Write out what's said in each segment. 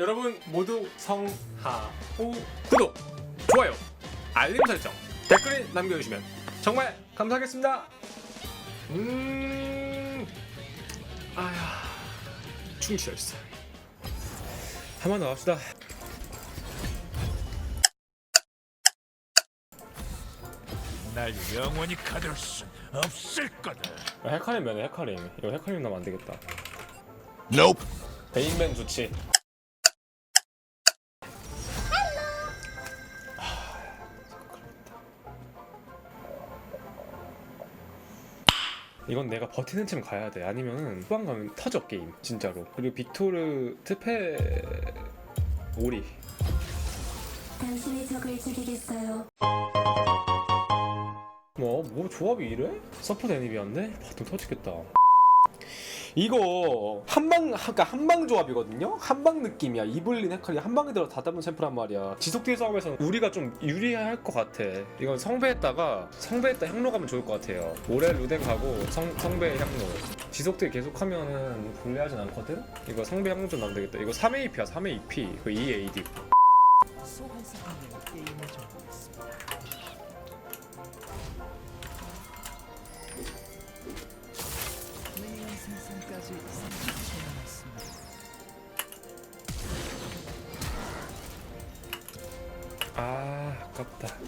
여러분 모두 성하오 구독, 좋아요, 알림 설정, 댓글 남겨주시면 정말 감사하겠습니다. 음, 아야, 충치열사. 한번 나갑시다. 날 영원히 가둘 수 없을 거다. 헤카림 면해 헤카림. 이거 헤카림 나면 안 되겠다. Nope. 베인맨 좋지. 이건 내가 버티는 쯤 가야 돼. 아니면은 후반 가면 터져 게임 진짜로. 그리고 빅토르 트페 오리. 당신의 적을 죽이겠어요. 뭐, 뭐 조합이 이래? 서포트 애니비였네? 바통 터지겠다. 이거 한방 그러니까 한방 조합이거든요. 한방 느낌이야. 이블린 헤카리 한 방에 들어 다 잡는 챔프란 말이야. 지속딜 싸움에서는 우리가 좀 유리할 것 같아. 이건 성배했다가 성배했다 향로 가면 좋을 것 같아요. 올해 루덴 가고 성 성배 향로. 지속딜 계속하면은 불리하진 않거든. 이거 성배 향로 좀 나면 되겠다. 이거 3AP야 3AP 그 2AD.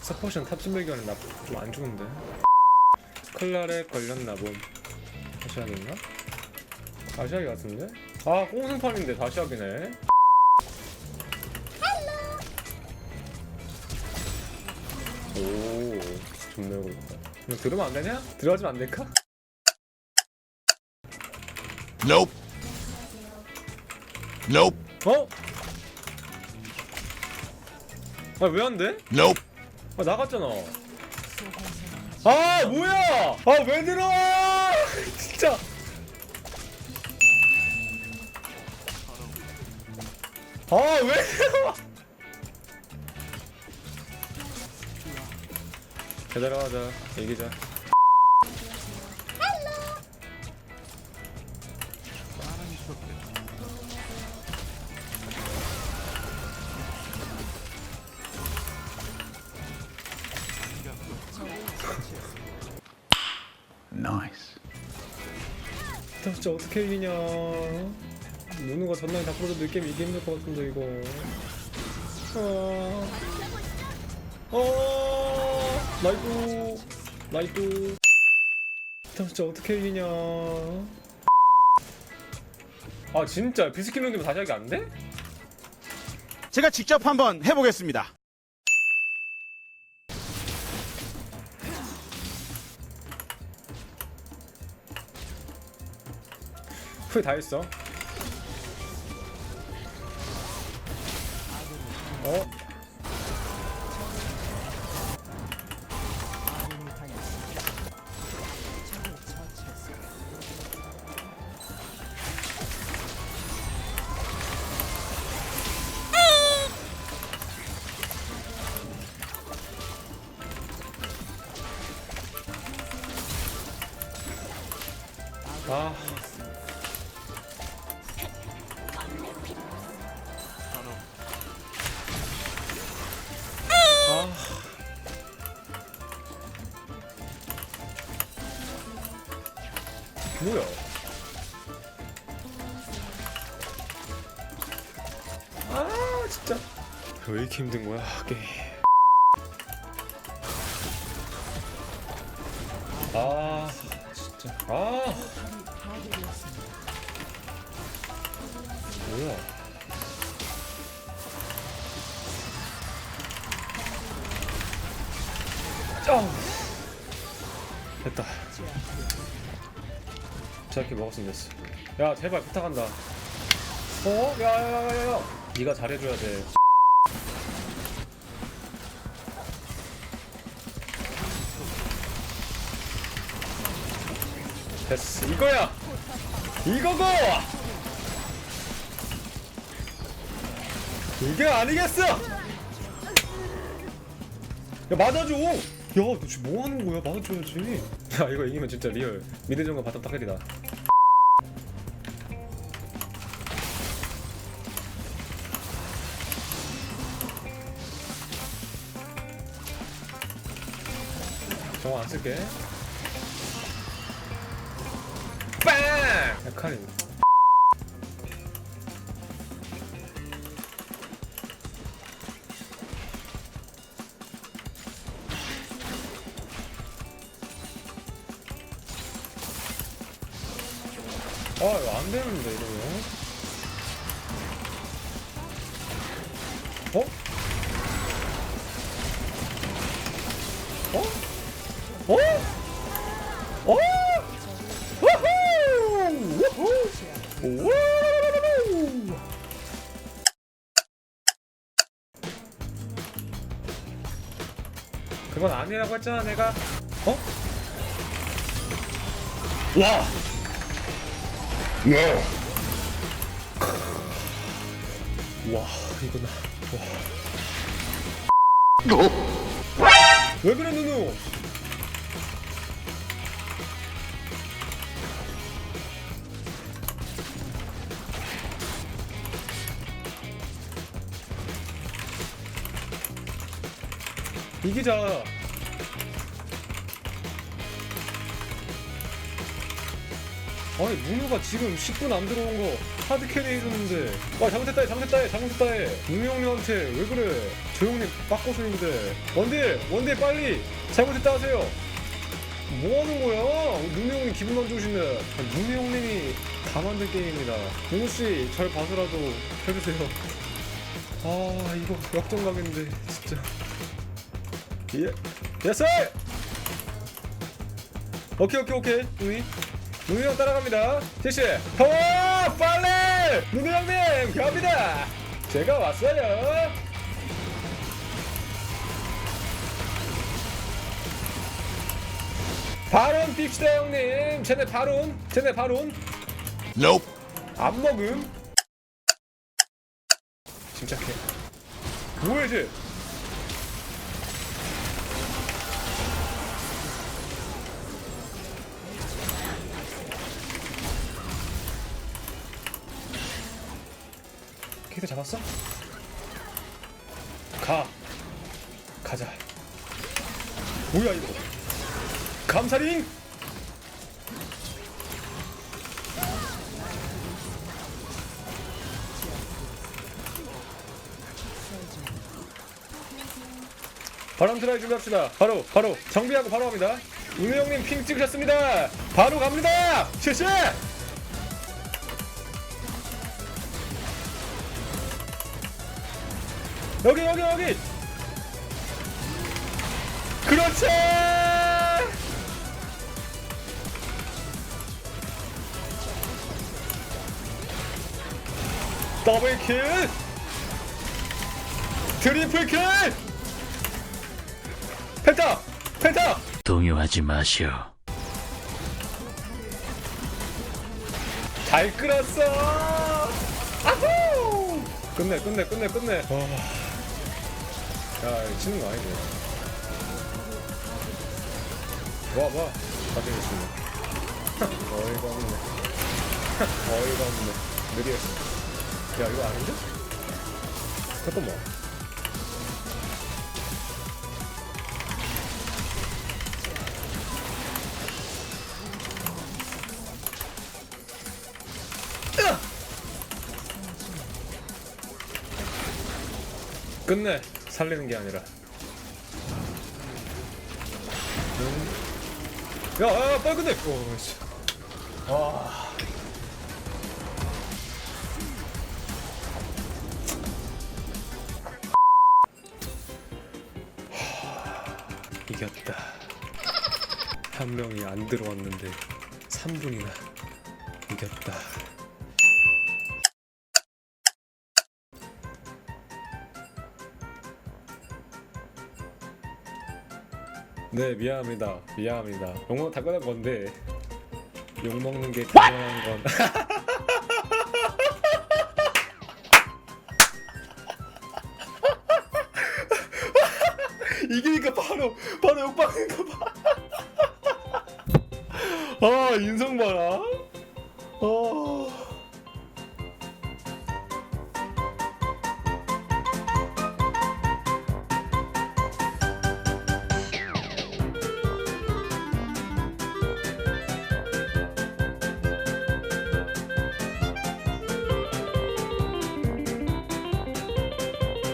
서포션 탑승 배경은 나 좀 안 좋은데 클날에 걸렸나 봄 다시 하겠나? 다시 하기 같은데? 아 꽁승판인데 다시 하기네 오 좋네 이거 그냥 들으면 안 되냐? 들어가지면 안 될까? Nope. Nope. 어? 아왜안 돼? Nope. 아 나갔잖아. 아 뭐야? 아 왜 들어와? 진짜. 아왜 들어와? 기다려하자 이기자. Nice. 진짜 어떻게 이기냐? 노는 거 전날 다 풀어도 게임 이기 힘들 것 같은데 이거. 아, 아, 나이도, 나이도. 진짜 어떻게 이기냐? 아 진짜 비스킷 롱기면 다시 하기 안 돼? 제가 직접 한번 해보겠습니다. 후회 다 했어. 어? 아. 아. 뭐야? 아 진짜. 왜 이렇게 힘든 거야 게임? 아 진짜. 아. 뭐야? 짱 저렇게 먹었으면 됐어. 야 제발 부탁한다. 어? 야야야야야. 네가 잘해줘야 돼. 됐어. 이거야! 이거고! 이게 아니겠어! 야 맞아줘! 야 야, 너 지금 뭐 하는 거야? 맞아줘야지. 야, 이거 이기면 진짜 리얼. 미드정과 바텀 타클이다. 정화 안 쓸게. 빵! 약한 되는데, 이러면. 어? 어? 어? 어? 우후! 우후! 우후! 그건 아니라고 했잖아 내가 어? 와! 와 이거나 와. 왜 그래 누누? 이기자. 아니 문우가 지금 10분 안 들어온 거 하드 캐리 해줬는데. 와 잘못했다 해 잘못했다 해 잘못했다 해 문우 형님한테 왜 그래? 저 형님 빡고수인데. 원딜 원딜 빨리. 잘못했다 하세요. 뭐 하는 거야? 문우 형님 기분 안 좋으신데 문우 형님이 다 만든 게임입니다. 문우씨 절 봐서라도 해주세요. 아 이거 역전 가겠는데 진짜. 예 예스! 오케이 오케이 오케이. 누이 누이 형 따라갑니다. 제시 더 빨리 누이 형님 갑니다! 제가 왔어요. 바론 픽시다 형님. 쟤네 바론 쟤네 바론 Nope. 안 먹음? 침착해. 뭐야 쟤 캐릭터 잡았어? 가 가자 뭐야 이거 감사링 바람 트라이 준비합시다. 바로 바로 정비하고 바로 갑니다. 은우 형님 핑 찍으셨습니다. 바로 갑니다. 실시. 여기 여기 여기. 그렇지. 더블 킬. 트리플 킬. 펜타! 펜타! 동요하지 마시오. 잘 끌었어! 아후! 끝내, 끝내, 끝내, 끝내. 와. 야, 치는 거 아니지? 와, 와. 가지고 있습니다. 어이가 없네. 어이가 없네. 느리했어. 야, 이거 아닌데? 잠깐만. 끝내 살리는 게 아니라 야, 야, 야 빨리 끝내 오, 씨. 와. 하, 이겼다 한 명이 안 들어왔는데 3분이나 이겼다 네 미안합니다. 미안합니다. 욕먹 당연한 건데. 욕먹는 게 당연한 건. 이기니까 바로 바로 욕먹는 거봐아 인성 봐라